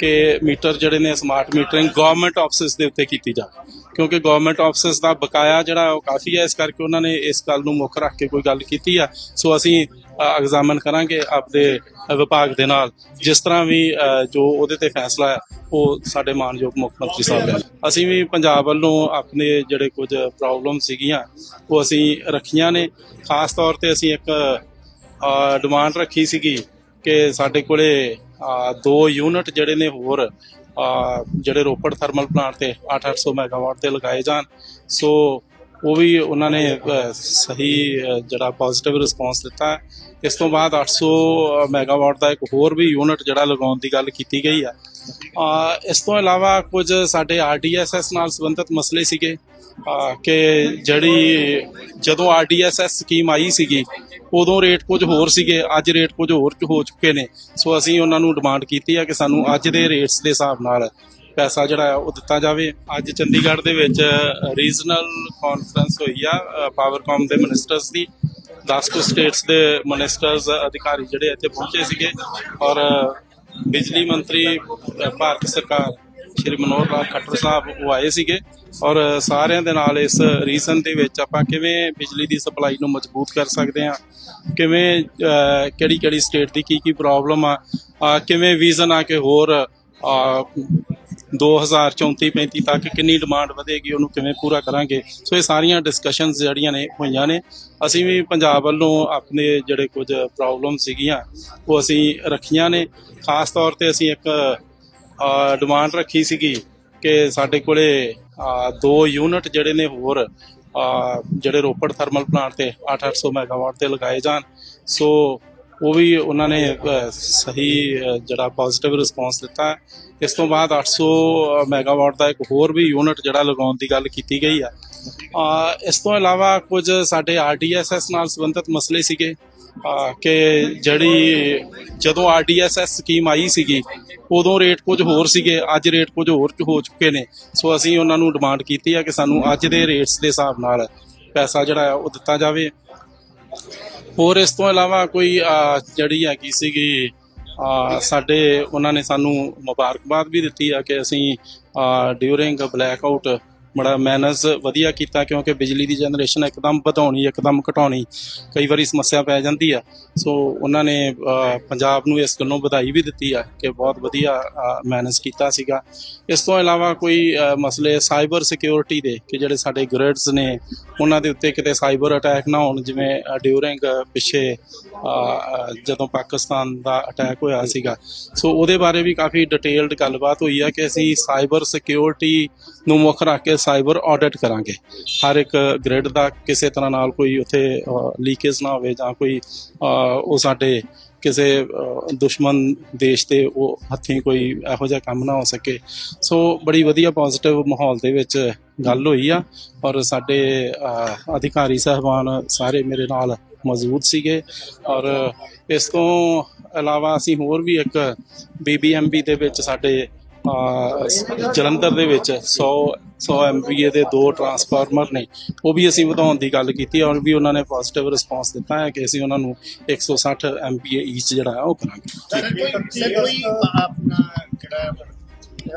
ਕਿ ਮੀਟਰ ਜਿਹੜੇ ਨੇ ਸਮਾਰਟ ਮੀਟਰਿੰਗ ਗਵਰਨਮੈਂਟ ਆਫਿਸਸ ਦੇ ਉੱਤੇ ਕੀਤੀ ਜਾਵੇ। ਕਿਉਂਕਿ ਗਵਰਨਮੈਂਟ ਆਫਿਸਸ ਦਾ ਬਕਾਇਆ ਜਿਹੜਾ ਉਹ ਕਾਫੀ ਹੈ, ਇਸ ਕਰਕੇ ਉਹਨਾਂ ਨੇ ਇਸ ਗੱਲ ਨੂੰ ਮੁੱਖ ਰੱਖ ਕੇ ਕੋਈ ਗੱਲ ਕੀਤੀ ਆ। ਸੋ ਅਸੀਂ ਐਗਜ਼ਾਮਨ ਕਰਾਂਗੇ ਆਪਦੇ ਵਿਭਾਗ ਦੇ ਨਾਲ। ਜਿਸ ਤਰ੍ਹਾਂ ਵੀ ਜੋ ਉਹਦੇ ਤੇ ਫੈਸਲਾ ਹੈ ਉਹ ਸਾਡੇ ਮਾਨਯੋਗ ਮੁੱਖ ਮੰਤਰੀ ਸਾਹਿਬ ਲੈਣ ਅਸੀਂ ਵੀ ਪੰਜਾਬ ਵੱਲੋਂ ਆਪਣੇ ਜਿਹੜੇ ਕੁਝ ਪ੍ਰੋਬਲਮ ਸੀਗੀਆਂ, ਉਹ ਅਸੀਂ ਰੱਖੀਆਂ ਨੇ। ਖਾਸ ਤੌਰ ਤੇ ਅਸੀਂ ਇੱਕ ਡਿਮਾਂਡ ਰੱਖੀ ਸੀਗੀ ਕਿ ਸਾਡੇ ਕੋਲੇ ਦੋ ਯੂਨਿਟ ਜਿਹੜੇ ਨੇ ਹੋਰ ਜਿਹੜੇ ਰੋਪੜ ਥਰਮਲ ਪਲਾਂਟ ਤੇ 8-800 ਮੈਗਾਵਾਟ ਤੇ ਲਗਾਏ ਜਾਣ। ਸੋ ਉਹ ਵੀ ਉਹਨਾਂ ਨੇ ਸਹੀ ਜਿਹੜਾ ਪੋਜ਼ਿਟਿਵ ਰਿਸਪਾਂਸ ਦਿੱਤਾ। ਇਸ ਤੋਂ ਬਾਅਦ 800 ਮੈਗਾਵਾਟ ਦਾ ਇੱਕ ਹੋਰ ਵੀ ਯੂਨਿਟ ਜਿਹੜਾ ਲਗਾਉਣ ਦੀ ਗੱਲ ਕੀਤੀ ਗਈ ਆ। ਇਸ ਤੋਂ ਇਲਾਵਾ ਕੁਝ ਸਾਡੇ ਆਰਡੀਐਸਐਸ ਨਾਲ ਸੰਬੰਧਿਤ ਮਸਲੇ ਸੀਗੇ ਕਿ ਜਿਹੜੀ ਜਦੋਂ ਆਰਡੀਐਸਐਸ ਸਕੀਮ ਆਈ ਸੀਗੀ, ਉਦੋਂ ਰੇਟ ਕੁਝ ਹੋਰ ਸੀਗੇ, ਅੱਜ ਰੇਟ ਕੁਝ ਹੋਰ ਹੋ ਚੁੱਕੇ ਨੇ। ਸੋ ਅਸੀਂ ਉਹਨਾਂ ਨੂੰ ਡਿਮਾਂਡ ਕੀਤੀ ਆ ਕਿ ਸਾਨੂੰ ਅੱਜ ਦੇ ਰੇਟਸ ਦੇ ਹਿਸਾਬ ਨਾਲ ਪੈਸਾ ਜਿਹੜਾ ਉਹ ਦਿੱਤਾ ਜਾਵੇ। ਅੱਜ ਚੰਡੀਗੜ੍ਹ ਦੇ ਵਿੱਚ ਰੀਜਨਲ ਕਾਨਫਰੰਸ ਹੋਈ ਆ ਪਾਵਰਕਾਮ ਦੇ ਮਿਨਿਸਟਰਸ ਦੀ। 10 ਕੁ ਸਟੇਟਸ ਦੇ ਮਿਨਿਸਟਰਸ ਅਧਿਕਾਰੀ ਜਿਹੜੇ ਇੱਥੇ ਪਹੁੰਚੇ ਸੀਗੇ ਔਰ ਬਿਜਲੀ ਮੰਤਰੀ ਭਾਰਤ ਸਰਕਾਰ, ਸ਼੍ਰੀ ਮਨੋਹਰ ਲਾਲ ਖੱਟਰ ਸਾਹਿਬ ਉਹ ਆਏ ਸੀਗੇ ਔਰ ਸਾਰਿਆਂ ਦੇ ਨਾਲ ਇਸ ਰੀਜ਼ਨ ਦੇ ਵਿੱਚ ਆਪਾਂ ਕਿਵੇਂ ਬਿਜਲੀ ਦੀ ਸਪਲਾਈ ਨੂੰ ਮਜ਼ਬੂਤ ਕਰ ਸਕਦੇ ਹਾਂ, ਕਿਵੇਂ ਕਿਹੜੀ ਕਿਹੜੀ ਸਟੇਟ ਦੀ ਕੀ ਕੀ ਪ੍ਰੋਬਲਮ ਆ ਕਿਵੇਂ ਵਿਜ਼ਨ ਆ ਕਿ ਹੋਰ ਅ, 2034-35 ਤੱਕ ਕਿੰਨੀ ਡਿਮਾਂਡ ਵਧੇਗੀ ਉਹਨੂੰ ਕਿਵੇਂ ਪੂਰਾ ਕਰਾਂਗੇ? ਸੋ ਇਹ ਸਾਰੀਆਂ ਡਿਸਕਸ਼ਨਸ ਜਿਹੜੀਆਂ ਨੇ ਹੋਈਆਂ ਨੇ। ਅਸੀਂ ਵੀ ਪੰਜਾਬ ਵੱਲੋਂ ਆਪਣੇ ਜਿਹੜੇ ਕੁਝ ਪ੍ਰੋਬਲਮ ਸੀਗੀਆਂ ਉਹ ਅਸੀਂ ਰੱਖੀਆਂ ਨੇ। ਖਾਸ ਤੌਰ ਤੇ ਅਸੀਂ ਇੱਕ ਡਿਮਾਂਡ ਰੱਖੀ ਸੀਗੀ ਕਿ ਸਾਡੇ ਕੋਲੇ ਦੋ ਯੂਨਿਟ ਜਿਹੜੇ ਨੇ ਹੋਰ ਜਿਹੜੇ ਰੋਪੜ ਥਰਮਲ ਪਲਾਂਟ ਤੇ 8-800 ਮੈਗਾਵਾਟ ਤੇ ਲਗਾਏ ਜਾਣ। ਸੋ ਉਹ ਵੀ ਉਹਨਾਂ ਨੇ ਸਹੀ ਜਿਹੜਾ ਪੋਜ਼ਿਟਿਵ ਰਿਸਪਾਂਸ ਦਿੱਤਾ। ਇਸ ਤੋਂ ਬਾਅਦ 800 ਮੈਗਾਵਾਟ ਦਾ ਇੱਕ ਹੋਰ ਵੀ ਯੂਨਿਟ ਜਿਹੜਾ ਲਗਾਉਣ ਦੀ ਗੱਲ ਕੀਤੀ ਗਈ ਆ। ਇਸ ਤੋਂ ਇਲਾਵਾ ਕੁਝ ਸਾਡੇ ਆਰਡੀਐਸਐਸ ਨਾਲ ਸੰਬੰਧਿਤ ਮਸਲੇ ਸੀਗੇ। ਕਿ ਜਿਹੜੀ ਜਦੋਂ ਆਰਡੀਐਸਐਸ ਸਕੀਮ ਆਈ ਸੀਗੀ, ਉਦੋਂ ਰੇਟ ਕੁਝ ਹੋਰ ਸੀਗੇ, ਅੱਜ ਰੇਟ ਕੁਝ ਹੋਰ ਹੋ ਚੁੱਕੇ ਨੇ। ਸੋ ਅਸੀਂ ਉਹਨਾਂ ਨੂੰ ਡਿਮਾਂਡ ਕੀਤੀ ਆ ਕਿ ਸਾਨੂੰ ਅੱਜ ਦੇ ਰੇਟਸ ਦੇ ਹਿਸਾਬ ਨਾਲ ਪੈਸਾ ਜਿਹੜਾ ਉਹ ਦਿੱਤਾ ਜਾਵੇ। ਹੋਰ ਇਸ ਤੋਂ ਇਲਾਵਾ ਕੋਈ ਅਹ, ਜਿਹੜੀ ਹੈਗੀ ਸੀਗੀ ਸਾਡੇ ਉਹਨਾਂ ਨੇ ਸਾਨੂੰ ਮੁਬਾਰਕਬਾਦ ਵੀ ਦਿੱਤੀ ਆ ਕਿ ਅਸੀਂ ਡਿਊਰਿੰਗ ਬਲੈਕ ਆਊਟ ਬੜਾ ਮੈਨੇਜ ਵਧੀਆ ਕੀਤਾ ਕਿਉਂਕਿ ਬਿਜਲੀ ਦੀ ਜਨਰੇਸ਼ਨ ਇੱਕਦਮ ਵਧਾਉਣੀ, ਇੱਕਦਮ ਘਟਾਉਣੀ ਕਈ ਵਾਰੀ ਸਮੱਸਿਆ ਪੈ ਜਾਂਦੀ ਆ। ਸੋ ਉਹਨਾਂ ਨੇ ਪੰਜਾਬ ਨੂੰ ਇਸ ਗੱਲੋਂ ਵਧਾਈ ਵੀ ਦਿੱਤੀ ਆ ਕਿ ਬਹੁਤ ਵਧੀਆ ਮੈਨੇਜ ਕੀਤਾ ਸੀਗਾ। ਇਸ ਤੋਂ ਇਲਾਵਾ ਕੋਈ ਮਸਲੇ ਸਾਈਬਰ ਸਿਕਿਉਰਿਟੀ ਦੇ ਕਿ ਜਿਹੜੇ ਸਾਡੇ ਗ੍ਰਿਡਸ ਨੇ, ਉਹਨਾਂ ਦੇ ਉੱਤੇ ਕਿਤੇ ਸਾਈਬਰ ਅਟੈਕ ਨਾ ਹੋਣ, ਜਿਵੇਂ ਡਿਊਰਿੰਗ ਪਿੱਛੇ ਜਦੋਂ ਪਾਕਿਸਤਾਨ ਦਾ ਅਟੈਕ ਹੋਇਆ ਸੀਗਾ। ਸੋ ਉਹਦੇ ਬਾਰੇ ਵੀ ਕਾਫੀ ਡਿਟੇਲਡ ਗੱਲਬਾਤ ਹੋਈ ਆ ਕਿ ਅਸੀਂ ਸਾਈਬਰ ਸਿਕਿਉਰਿਟੀ ਨੂੰ ਮੁੱਖ ਰੱਖ ਕੇ ਸਾਈਬਰ ਆਡਿਟ ਕਰਾਂਗੇ। ਹਰ ਇੱਕ ਗ੍ਰਿਡ ਦਾ ਕਿਸੇ ਤਰ੍ਹਾਂ ਨਾਲ ਕੋਈ ਉੱਥੇ ਲੀਕੇਜ ਨਾ ਹੋਵੇ ਜਾਂ ਕੋਈ ਉਹ ਸਾਡੇ ਕਿਸੇ ਦੁਸ਼ਮਣ ਦੇਸ਼ ਤੇ ਉਹ ਹੱਥੀਂ ਕੋਈ ਇਹੋ ਜਿਹਾ ਕੰਮ ਨਾ ਹੋ ਸਕੇ। ਸੋ ਬੜੀ ਵਧੀਆ ਪੋਜ਼ਿਟਿਵ ਮਾਹੌਲ ਦੇ ਵਿੱਚ ਗੱਲ ਹੋਈ ਆ। ਔਰ ਸਾਡੇ ਅਧਿਕਾਰੀ ਸਹਿਬਾਨ ਸਾਰੇ ਮੇਰੇ ਨਾਲ ਮੌਜੂਦ ਸੀਗੇ। ਔਰ ਇਸ ਤੋਂ ਇਲਾਵਾ ਅਸੀਂ ਹੋਰ ਵੀ ਇੱਕ ਬੀਬੀਐਮਬੀ ਦੇ ਵਿੱਚ ਸਾਡੇ ਜਲੰਧਰ ਦੇ ਵਿੱਚ 100 100 ਐਮਪੀਏ ਦੇ ਦੋ ਟਰਾਂਸਫਾਰਮਰ ਨੇ। ਉਹ ਵੀ ਅਸੀਂ ਵਧਾਉਣ ਦੀ ਗੱਲ ਕੀਤੀ ਔਰ ਵੀ ਉਹਨਾਂ ਨੇ ਪੋਜ਼ਿਟਿਵ ਰਿਸਪਾਂਸ ਦਿੱਤਾ ਹੈ ਕਿ ਅਸੀਂ ਉਹਨਾਂ ਨੂੰ 160 ਐਮਪੀਏ ਈਚ ਜਿਹੜਾ ਹੈ ਉਹ ਕਰਾਂਗੇ। ਸਰ ਕੋਈ ਸਰ ਕੋਈ ਆਪਣਾ ਜਿਹੜਾ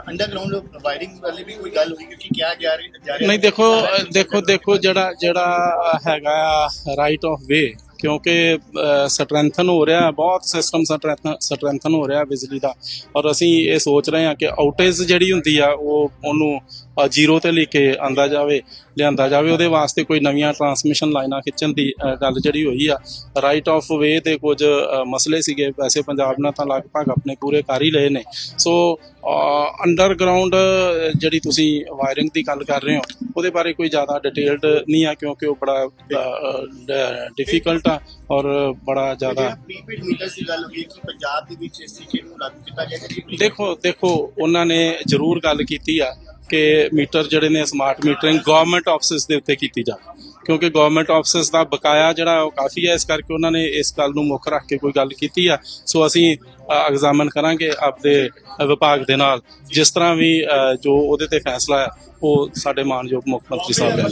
ਅੰਡਰਗਰਾਉਂਡ ਵਾਇਰਿੰਗ ਵਾਲੀ ਵੀ ਕੋਈ ਗੱਲ ਹੋਈ? ਕਿਉਂਕਿ ਕਿਹਾ ਜਾ ਰਿਹਾ ਨਹੀਂ ਦੇਖੋ ਦੇਖੋ ਦੇਖੋ ਜਿਹੜਾ ਜਿਹੜਾ ਹੈਗਾ ਰਾਈਟ ਆਫ ਵੇ ਕਿਉਂਕਿ ਸਟਰੈਂਥਨ ਹੋ ਰਿਹਾ, ਬਹੁਤ ਸਿਸਟਮ ਸਟਰੈਂਥਨ ਹੋ ਰਿਹਾ ਬਿਜਲੀ ਦਾ। ਔਰ ਅਸੀਂ ਇਹ ਸੋਚ ਰਹੇ ਹਾਂ ਕਿ ਆਊਟੇਜ ਜਿਹੜੀ ਹੁੰਦੀ ਆ, ਉਹ ਉਹਨੂੰ ਜ਼ੀਰੋ ਤੇ ਲੈ ਕੇ ਆਂਦਾ ਜਾਵੇ ਲਿਆਂਦਾ ਜਾਵੇ ਉਹਦੇ ਵਾਸਤੇ ਕੋਈ ਨਵੀਆਂ ਟਰਾਂਸਮਿਸ਼ਨ ਲਾਈਨਾਂ ਖਿੱਚਣ ਦੀ ਗੱਲ ਜਿਹੜੀ ਹੋਈ ਆ। ਰਾਈਟ ਆਫ ਵੇ ਦੇ ਕੁਝ ਮਸਲੇ ਸੀਗੇ ਵੈਸੇ ਪੰਜਾਬ ਨੇ ਤਾਂ ਲਗਭਗ ਆਪਣੇ ਪੂਰੇ ਕਰ ਹੀ ਲਏ ਨੇ। ਸੋ ਅੰਡਰਗਰਾਉਂਡ ਜਿਹੜੀ ਤੁਸੀਂ ਵਾਇਰਿੰਗ ਦੀ ਗੱਲ ਕਰ ਰਹੇ ਹੋ ਉਹਦੇ ਬਾਰੇ ਕੋਈ ਜ਼ਿਆਦਾ ਡਿਟੇਲਡ ਨਹੀਂ ਆ ਕਿਉਂਕਿ ਉਹ ਬੜਾ ਡਿਫਿਕਲਟ ਆ ਔਰ ਬੜਾ ਜ਼ਿਆਦਾ ਪ੍ਰੀਪੇਡ ਮੀਟਰਸ ਦੀ ਗੱਲ ਹੋਈ ਕਿ ਪੰਜਾਬ ਦੇ ਵਿੱਚ ਇਸ ਤਰੀਕੇ ਨੂੰ ਲਾਗੂ ਕੀਤਾ ਗਿਆ ਹੈ ਦੇਖੋ ਦੇਖੋ ਉਹਨਾਂ ਨੇ ਜ਼ਰੂਰ ਗੱਲ ਕੀਤੀ ਆ। ਕਿ ਮੀਟਰ ਜਿਹੜੇ ਨੇ ਸਮਾਰਟ ਮੀਟਰਿੰਗ ਗਵਰਨਮੈਂਟ ਆਫਿਸਸ ਦੇ ਉੱਤੇ ਕੀਤੀ ਜਾਵੇ ਕਿਉਂਕਿ ਗਵਰਨਮੈਂਟ ਆਫਿਸਸ ਦਾ ਬਕਾਇਆ ਜਿਹੜਾ ਉਹ ਕਾਫੀ ਹੈ, ਇਸ ਕਰਕੇ ਉਹਨਾਂ ਨੇ ਇਸ ਗੱਲ ਨੂੰ ਮੁੱਖ ਰੱਖ ਕੇ ਕੋਈ ਗੱਲ ਕੀਤੀ ਆ। ਸੋ ਅਸੀਂ ਐਗਜ਼ਾਮਨ ਕਰਾਂਗੇ ਆਪਦੇ ਵਿਭਾਗ ਦੇ ਨਾਲ। ਜਿਸ ਤਰ੍ਹਾਂ ਵੀ ਜੋ ਉਹਦੇ ਤੇ ਫੈਸਲਾ ਹੈ ਉਹ ਸਾਡੇ ਮਾਨਯੋਗ ਮੁੱਖ ਮੰਤਰੀ ਸਾਹਿਬ ਲੈਣ